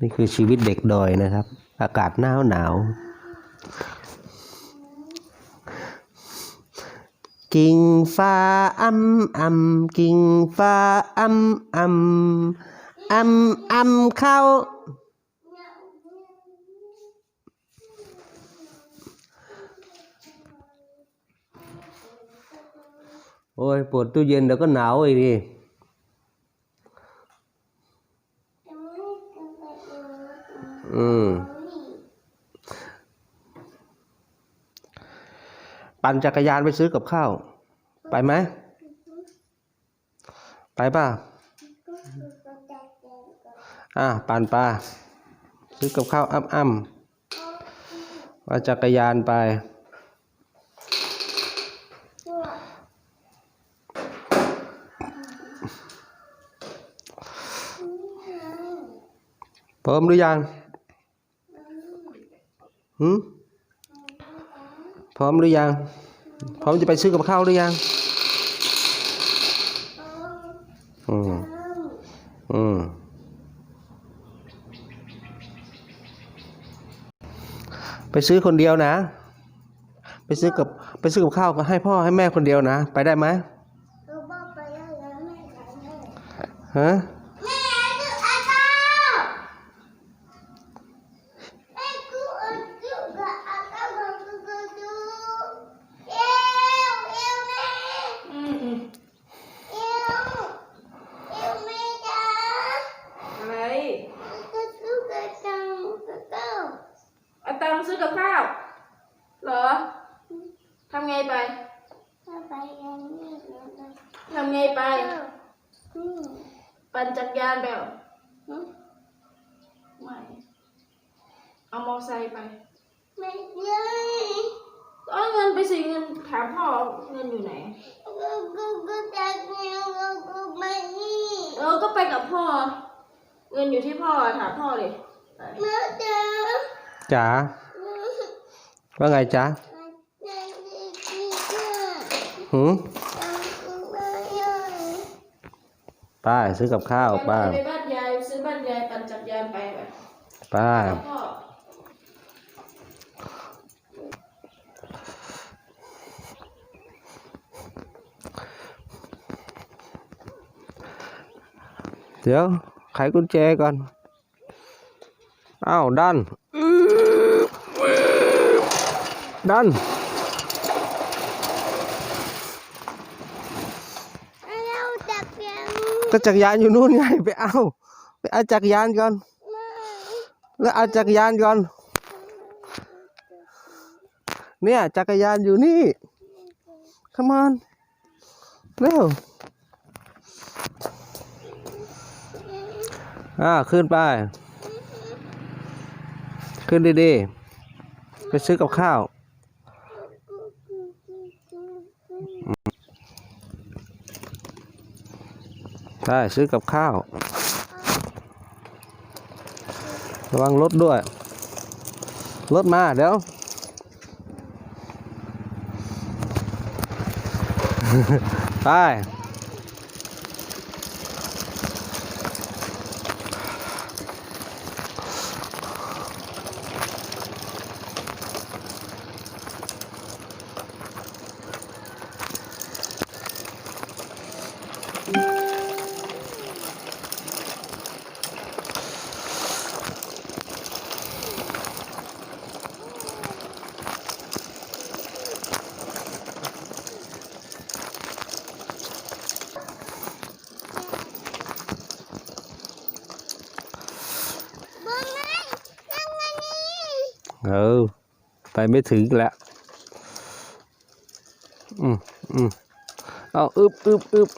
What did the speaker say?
นี่คือชีวิตเด็กดอยนะครับ อากาศหนาวหนาวกิ่งฟ้าอ้ำอ้ำกิ่งฟ้าอ้ำอ้ำอ้ำอ้ำเข้าโอ้ยปิดตู้เย็นเดี๋ยวก็หนาวอีกดิ อืม ปั่นจักรยานไปซื้อกับข้าว ไปไหม ไปป่ะ อะ ปั่นป่ะซื้อกับข้าวอ้ำอ้ำว่าจักรยานไปพร้อมหรือยัง หืมพร้อมหรือยัง พร้อมจะไปซื้อกับข้าวหรือยัง อืม อืม ไปซื้อคนเดียวนะ ไปซื้อกับไปซื้อกับข้าวก็ให้พ่อให้แม่คนเดียวนะ ไปได้ไหมฮะ อืมอืมอะไรเอาตังค์ซื้อกับข้าว เหรอทำไงไปทำไงไปปั่นจักรยานไปเหรอไม่เอามอไซค์ไปเอาเงินไปสิเงินถามพ่อเงินอยู่ไหนเออก็ไปกับพ่อ เงินอยู่ที่พ่อถามพ่อเลยไปจ๋า ว่าไงจ๋าหืมป้าซื้อกับข้าวป้าไปบ้านยายซื้อบ้านยายปั่นจักรยานไปไปป้าเดี๋ยวไขกุญแจก่อน อ้าว ดัน ดันก็จักรยานอยู่นู่นไงไปเอาไปเอาจักรยานก่อน แล้วเอาจักรยานก่อน เนี่ยจักรยานอยู่นี่ come on เร็วอ่าขึ้นไป ขึ้นดีๆ ไปซื้อกับข้าว ใช่ซื้อกับข้าว ระวังรถด้วย รถมาเดี๋ยว ไป เออ ไปไม่ถึงแล้ว อืมอืมเอาอึบอึบอึบ